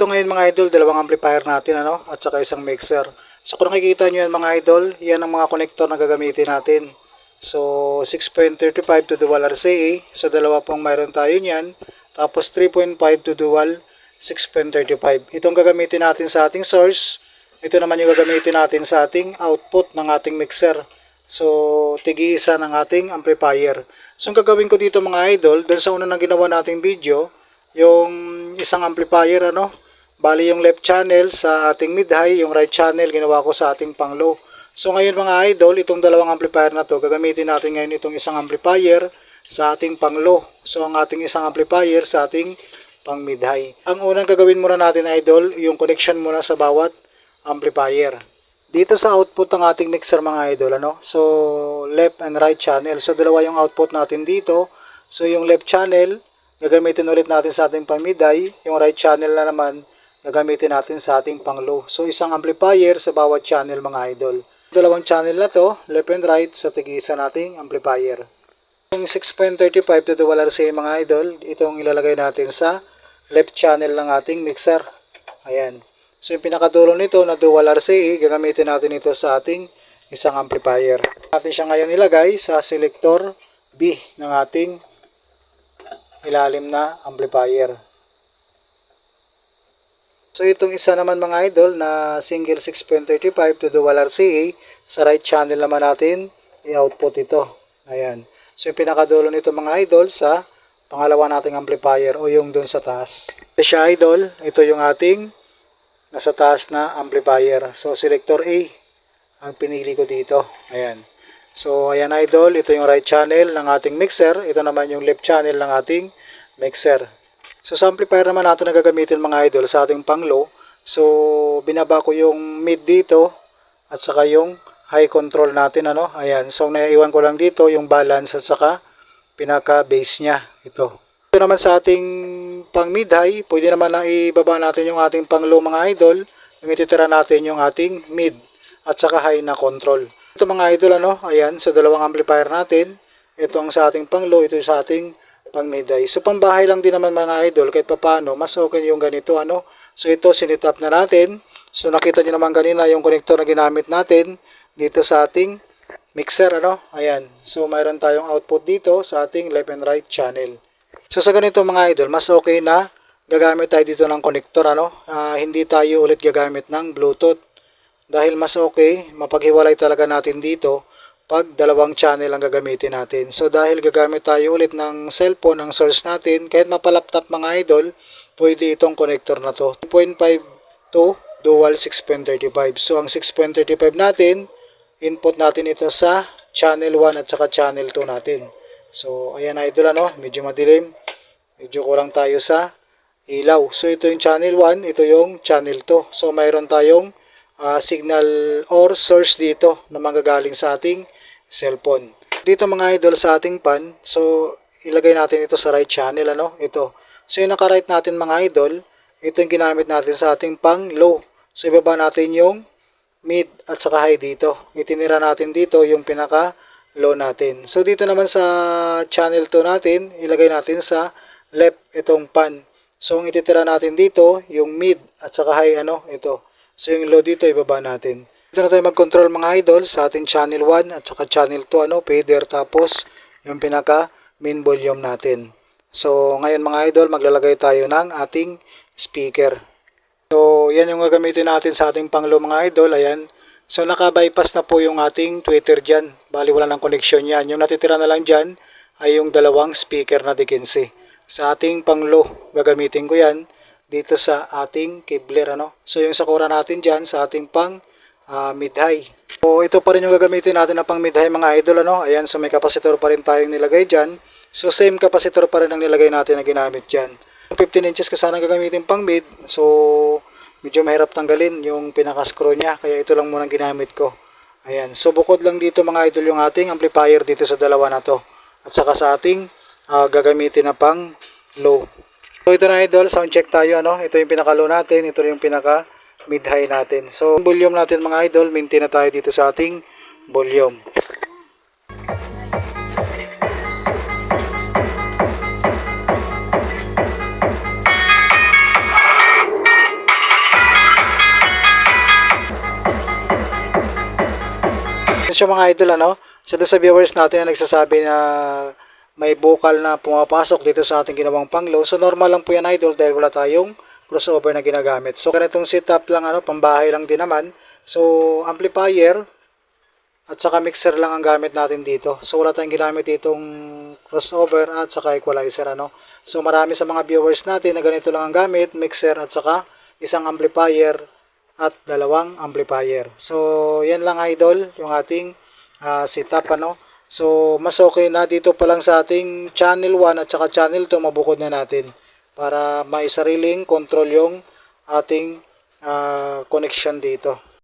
Ito ngayon mga idol, dalawang amplifier natin ano, at saka isang mixer. So kung nakikita nyo yan mga idol, yan ang mga connector na gagamitin natin. So 6.35 to dual RCA, so dalawa pong mayroon tayo niyan. Tapos 3.5 to dual 6.35. Itong gagamitin natin sa ating source. Ito naman yung gagamitin natin sa ating output ng ating mixer. So, tigi-isa ng ating amplifier. So, ang gagawin ko dito mga idol, dun sa una nang ginawa nating video, yung isang amplifier, ano, bali yung left channel sa ating mid-high, yung right channel ginawa ko sa ating pang-low. So, ngayon mga idol, itong dalawang amplifier na to, gagamitin natin ngayon itong isang amplifier sa ating pang-low. So, ang ating isang amplifier sa ating pang mid-high. Ang unang gagawin muna natin idol, yung connection muna sa bawat amplifier. Dito sa output ng ating mixer mga idol, ano? So, left and right channel. So, dalawa yung output natin dito. So, yung left channel, gagamitin ulit natin sa ating pang mid-high. Yung right channel na naman, gagamitin natin sa ating pang low. So, isang amplifier sa bawat channel mga idol. Dalawang channel na to, left and right, sa tigisa nating amplifier. Yung 6.35 to dual RCA mga idol, itong ilalagay natin sa left channel ng ating mixer. Ayan. So yung pinakadulo nito na dual RCA, gagamitin natin ito sa ating isang amplifier. Natin siya ngayon ilagay sa selector B ng ating ilalim na amplifier. So itong isa naman mga idol na single 6.35 to dual RCA, sa right channel naman natin i-output ito. Ayan. So yung pinakadulo nito mga idol sa pangalawa nating amplifier o yung dun sa taas. Ito siya idol, ito yung ating nasa taas na amplifier. So selector A ang pinili ko dito. Ayan. So ayan idol, ito yung right channel ng ating mixer. Ito naman yung left channel ng ating mixer. So sa amplifier naman natin na gagamitin mga idol sa ating pang low. So binaba ko yung mid dito at saka yung high control natin ano. Ayan. So naiiwan ko lang dito yung balance at saka pinaka base niya ito. Ito naman sa ating pang mid high, pwede naman na ibaba natin yung ating pang low mga idol. Yung ititira natin yung ating mid at saka high na control. Ito mga idol ano, ayan, so dalawang amplifier natin. Ito ang sa ating pang low, ito sa ating pang mid high. So pambahay lang din naman mga idol kahit papano, mas okay yung ganito ano. So ito sinit up na natin. So nakita niyo naman kanina yung connector na ginamit natin dito sa ating mixer ano. Ayan. So mayroon tayong output dito sa ating left and right channel. So sa ganito mga idol, mas okay na gagamit tayo dito ng connector ano. Ah, hindi tayo ulit gagamit ng Bluetooth. Dahil mas okay, mapaghiwalay talaga natin dito pag dalawang channel ang gagamitin natin. So dahil gagamit tayo ulit ng cellphone ang source natin, kahit mapalaptop mga idol, pwede itong connector na to. 2.5 to dual 6.35. So ang 6.35 natin, input natin ito sa channel 1 at saka channel 2 natin. So ayan idol ano, medyo madilim. Medyo kulang tayo sa ilaw. So ito yung channel 1, ito yung channel 2. So mayroon tayong ah, signal or source dito na manggagaling sa ating cellphone. Dito mga idol sa ating pan, so ilagay natin ito sa right channel ano, ito. So yung naka-right natin mga idol, ito yung ginamit natin sa ating pang low. So ibaba natin yung mid at saka high dito. Itinira natin dito yung pinaka low natin. So dito naman sa channel 2 natin, ilagay natin sa left itong pan. So ang ititira natin dito, yung mid at saka high ano, ito. So yung low dito ibaba natin. Dito na tayo mag-control mga idol sa ating channel 1 at saka channel 2 ano, fader tapos yung pinaka main volume natin. So ngayon mga idol, maglalagay tayo ng ating speaker. So yan yung gagamitin natin sa ating panglo mga idol, ayan. So naka-bypass na po yung ating Twitter dyan. Bali wala ng connection yan. Yung natitira na lang dyan ay yung dalawang speaker na Dickinsi. Sa ating panglo, gagamitin ko yan dito sa ating kibler ano. So yung sakura natin dyan sa ating pang ah, mid-high. So ito pa rin yung gagamitin natin na pang mid-high mga idol ano. Ayan so may capacitor pa rin tayong nilagay dyan. So same capacitor pa rin ang nilagay natin na ginamit dyan. 15 inches ka sana gagamitin pang mid. So medyo mahirap tanggalin yung pinaka-screw niya. Kaya ito lang muna ginamit ko. Ayan. So bukod lang dito mga idol yung ating amplifier dito sa dalawa na to. At saka sa ating ah, gagamitin na pang low. So ito na idol, sound check tayo ano. Ito yung pinaka low natin, ito yung pinaka mid-high natin. So, volume natin mga idol, maintain na tayo dito sa ating volume. siya mga idol ano so doon sa viewers natin na nagsasabi na may vocal na pumapasok dito sa ating ginawang panglow so normal lang po yan idol dahil wala tayong crossover na ginagamit. So ganitong setup lang ano, pambahay lang din naman. So amplifier at saka mixer lang ang gamit natin dito. So wala tayong ginamit ditong crossover at saka equalizer ano. So marami sa mga viewers natin na ganito lang ang gamit, mixer at saka isang amplifier at dalawang amplifier. So yan lang idol, yung ating ah, setup ano. So mas okay na dito pa lang sa ating channel 1 at saka channel 2 mabukod na natin para may sariling control yung ating ah, connection dito.